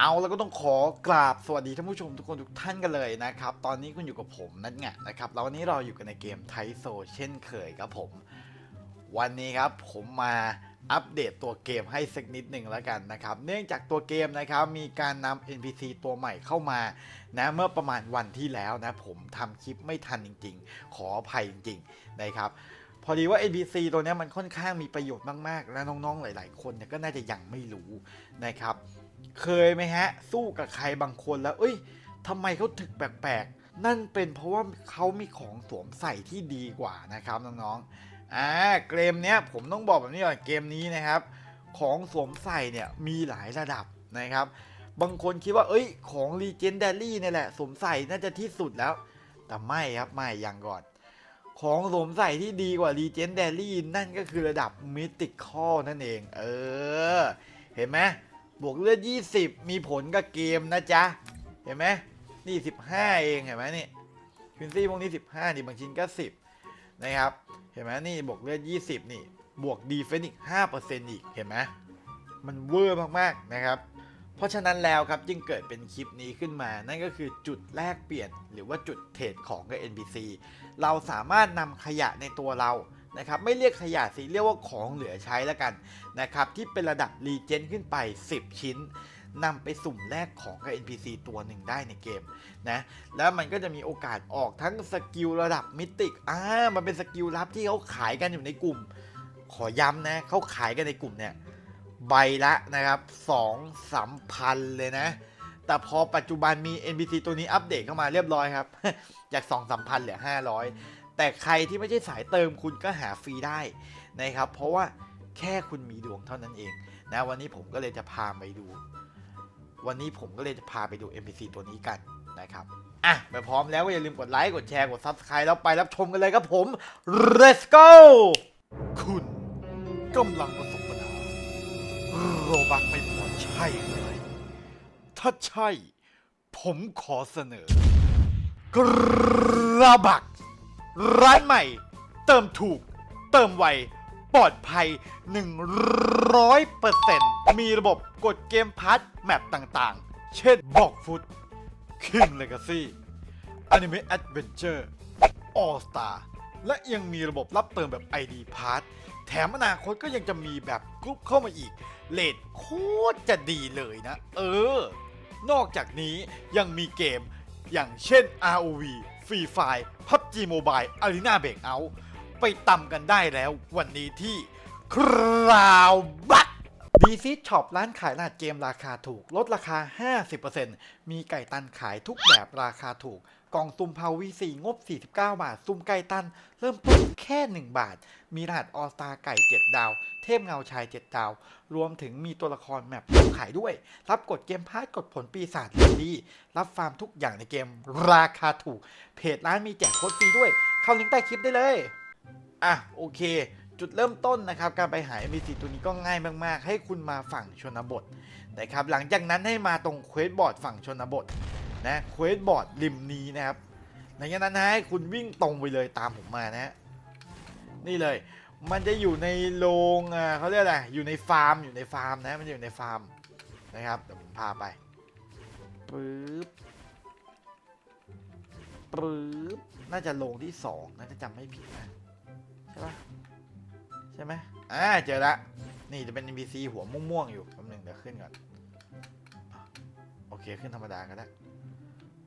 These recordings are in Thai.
เอาแล้วก็ต้องขอกราบสวัสดีท่านผู้ชมทุกคนทุกท่านกันเลยนะครับ ตอนนี้คุณอยู่กับผมนัทไงนะครับ แล้ววันนี้เราอยู่กันในเกมไทโซเช่นเคยครับผม วันนี้ครับผมมาอัปเดตตัวเกมให้สักนิดหนึ่งแล้วกันนะครับ เนื่องจากตัวเกมนะครับมีการนำ NPC ตัวใหม่เข้ามานะเมื่อประมาณวันที่แล้วนะผมทำคลิปไม่ทันจริง ๆ ขออภัยจริง ๆ นะครับพอดีว่า NPC ตัวนี้มันค่อนข้างมีประโยชน์มากๆ และน้องๆ หลาย ๆ คนเนี่ยก็น่าจะยังไม่รู้นะครับ เคยไหมฮะ สู้กับใครบางคนแล้ว เอ้ยทำไมเขาถึกแปลกๆ นั่นเป็นเพราะว่าเขามีของสวมใส่ที่ดีกว่านะครับน้องๆอ่าเกมเนี้ยผมต้องบอกแบบนี้ก่อนเกมนี้นะครับ ของสวมใส่เนี่ยมีหลายระดับนะครับ บางคนคิดว่า เอ้ย ของ Legendary เนี่ยแหละสวมใส่น่าจะที่สุดแล้ว แต่ไม่ครับไม่ยังก่อน ของสวมใส่ที่ดีกว่า Legendary นั่นก็คือระดับ Mythical นั่นเอง เออ เห็นไหม บวกเลือด 20 มีผลกับเกมนะจ๊ะ เห็นไหมนี่15 เองเห็นไหมนี่ควินซี่พวกนี้ 15 นี่บางชิ้นก็ 10 นะครับ เห็นไหมนี่บวกเลือด 20 นี่ บวกดีเฟนอีก5%อีกเห็นไหมมันเวอร์มากๆนะครับ เพราะฉะนั้นแล้วครับจึงเกิดเป็นคลิปนี้ขึ้นมา นั่นก็คือจุดแลกเปลี่ยนหรือว่าจุดเทรดของกับ NPC เราสามารถนำขยะในตัวเรา นะครับไม่เรียกขยะสิเรียกว่าของเหลือใช้แล้วกันนะครับที่เป็นระดับรีเจนขึ้นไป 10 ชิ้นนำไปสุ่มแลกของกับ NPC ตัวหนึ่งได้ในเกมนะแล้วมันก็จะมีโอกาสออกทั้งสกิลระดับมิติกอ่ามันเป็นสกิลลับที่เขาขายกันอยู่ในกลุ่ม ขอย้ำนะเขาขายกันในกลุ่มเนี่ยใบละนะครับสองสามพันเลยนะ แต่พอปัจจุบันมี NPC ตัวนี้อัปเดตเข้ามาเรียบร้อยครับ จาก 2 3 0 0 0เหลือ 500 แต่ใครที่ไม่ใช่สายเติมคุณก็หาฟรีได้นะครับ เพราะว่าแค่คุณมีดวงเท่านั้นเองนะวันนี้ผมก็เลยจะพาไปดู วันนี้ผมก็เลยจะพาไปดู NPC ตัวนี้กันนะครับอะไปพร้อมแล้วก็อย่าลืมกดไลค์กดแชร์กด Subscribe แล้วไปรับชมกันเลยครับผม Let's go คุณกำลังประสบปัญหาโรบักไม่พอใช่ไหมถ้าใช่ ผมขอเสนอกระบัก ร้านใหม่ เติมถูก เติมไว ปลอดภัย 100%มีระบบกดเกมพาร์ทแมปต่างๆ เช่นบอกฟุต King Legacy Anime Adventure All Star และยังมีระบบรับเติมแบบ ID Pass แถมอนาคตก็ยังจะมีแบบกรุ๊ปเข้ามาอีก เลทโคตรจะดีเลยนะ เออ นอกจากนี้ยังมีเกม อย่างเช่น ROV Free Fire PUBG Mobile Arena Breakout ไปตำกันได้แล้ววันนี้ที่คราว บัตดีซีช็อปร้านขายรหัสเกมราคาถูก ลดราคา 50%มีไก่ตันขายทุกแบบราคาถูก กล่องซุ่มพาวีสีงบ 49 บาท ซุ่มไก่ตัน เริ่มต้นแค่ 1 บาท มีรหัสออสตาไก่ 7 ดาว เทพเงาชาย 7 ดาว รวมถึงมีตัวละครแมปขายด้วย รับกดเกมพาร์ทกดผลปีศาจดี รับฟาร์มทุกอย่างในเกมราคาถูก เพจร้านมีแจกโค้ดฟรีด้วย เข้าลิงก์ใต้คลิปได้เลย อะโอเค จุดเริ่มต้นนะครับการไปหา NPC ตัวนี้ก็ง่ายมากๆ ให้คุณมาฝั่งชนบทนะครับหลังจากนั้นให้มาตรงเควสบอร์ดฝั่งชนบทนะเควสบอร์ดริมนี้นะครับหลังจากนั้นให้คุณวิ่งตรงไปเลยตามผมมานะฮะนี่เลย มันจะอยู่ในโรงอ่าเขาเรียกอะไรอยู่ในฟาร์มอยู่ในฟาร์มนะมันอยู่ในฟาร์มนะครับเดี๋ยวผมพาไปปึ๊บปึ๊บน่าจะโรงที่สองน่าจะจำไม่ผิดนะใช่ปะ ใช่ไหมอ่าเจอละ นี่จะเป็น NPC หัวม่วงๆอยู่แป๊บหนึงเดี๋ยวขึ้นก่อน โอเคขึ้นธรรมดาก็ได้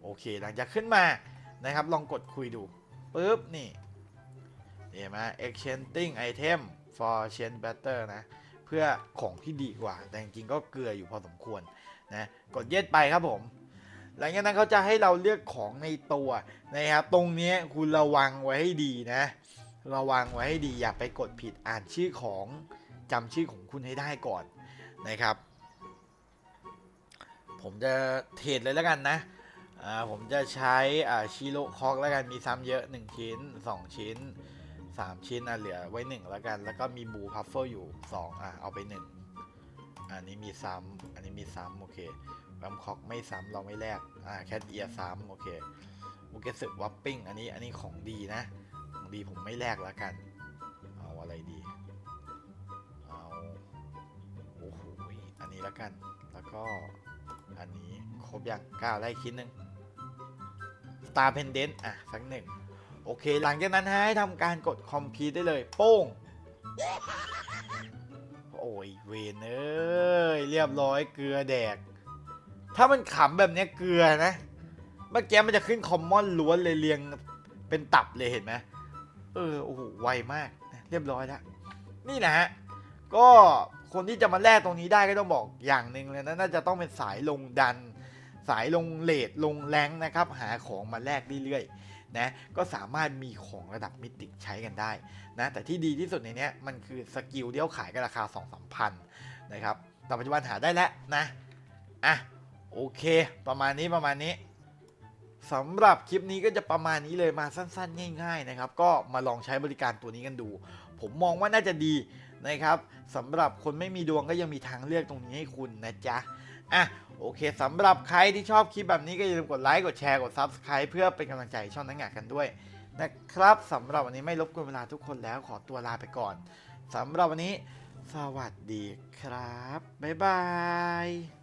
โอเคหลังจากขึ้นมานะครับ ลองกดคุยดูปึ๊บนี่เห็นไหม exchanging item for chain better นะ เพื่อของที่ดีกว่า แต่จริงๆก็เกลืออยู่พอสมควรนะกดเย็ดไปครับผม หลังจากนั้นเขาจะให้เราเลือกของในตัวนะครับ ตรงนี้คุณระวังไว้ให้ดีนะ ระวังไว้ให้ดีอย่าไปกดผิดอ่านชื่อของจำชื่อของคุณให้ได้ก่อนนะครับ ผมจะเทรดเลยแล้วกันนะอ่าผมจะใช้อ่าชิโรคอกแล้วกันมีซ้ำเยอะ 1 ชิ้น 2 ชิ้น 3 ชิ้นอะเหลือไว้ 1 แล้วกัน แล้วก็มีบูพัฟเฟิลอยู่ 2 อะ เอาไป 1 อันนี้มีซ้ำอันนี้มีซ้ำโอเคแบมคอกไม่ซ้ำเราไม่แลกอ่าแคทเอียซ้ำโอเคโอเคสึกวัปปิ้งอันนี้อันนี้ของดีนะ ดีผมไม่แลกแล้วกัน เอาอะไรดี เอาโอ้โหอันนี้แล้วกัน แล้วก็อันนี้ครบยังก้าวได้คิดหนึ่ง Star Pendant อะ สักหนึ่งโอเค หลังจากนั้นให้ทำการกดคอมพิวได้เลย โป้ง โอ้ยเวนเอ้ยเรียบร้อยเกลือแดก ถ้ามันขำแบบนี้เกลือนะ เมื่อกี้มันจะขึ้นคอมมอนล้วนเลยเรียงเป็นตับเลยเห็นไหม เออโอ้โหไวมากเรียบร้อยแล้วนี่นะฮะก็คนที่จะมาแลกตรงนี้ได้ก็ต้องบอกอย่างหนึ่งเลยนะน่าจะต้องเป็นสายลงดัน สายลงเลทลงแรงนะครับ หาของมาแลกเรื่อยๆนะก็สามารถมีของระดับมิติใช้กันได้นะแต่ที่ดีที่สุดในนี้มันคือสกิลเดียวขายกันราคา 2 3 0 0พันนะครับแต่ปัจจุบันหาได้แล้วนะอะโอเค ประมาณนี้ประมาณนี้ สำหรับคลิปนี้ก็จะประมาณนี้เลยมาสั้น ๆ ง่าย ๆ นะครับ ก็มาลองใช้บริการตัวนี้กันดู ผมมองว่าน่าจะดีนะครับสำหรับคนไม่มีดวงก็ยังมีทางเลือกตรงนี้ให้คุณนะจ๊ะอะโอเคสำหรับใครที่ชอบคลิปแบบนี้ก็อย่าลืมกดไลค์กดแชร์กด Subscribe เพื่อเป็นกำลังใจช่องนักงานกันด้วยนะครับสำหรับวันนี้ไม่รบกวนเวลาทุกคนแล้วขอตัวลาไปก่อนสำหรับวันนี้ สวัสดีครับ บ๊ายบาย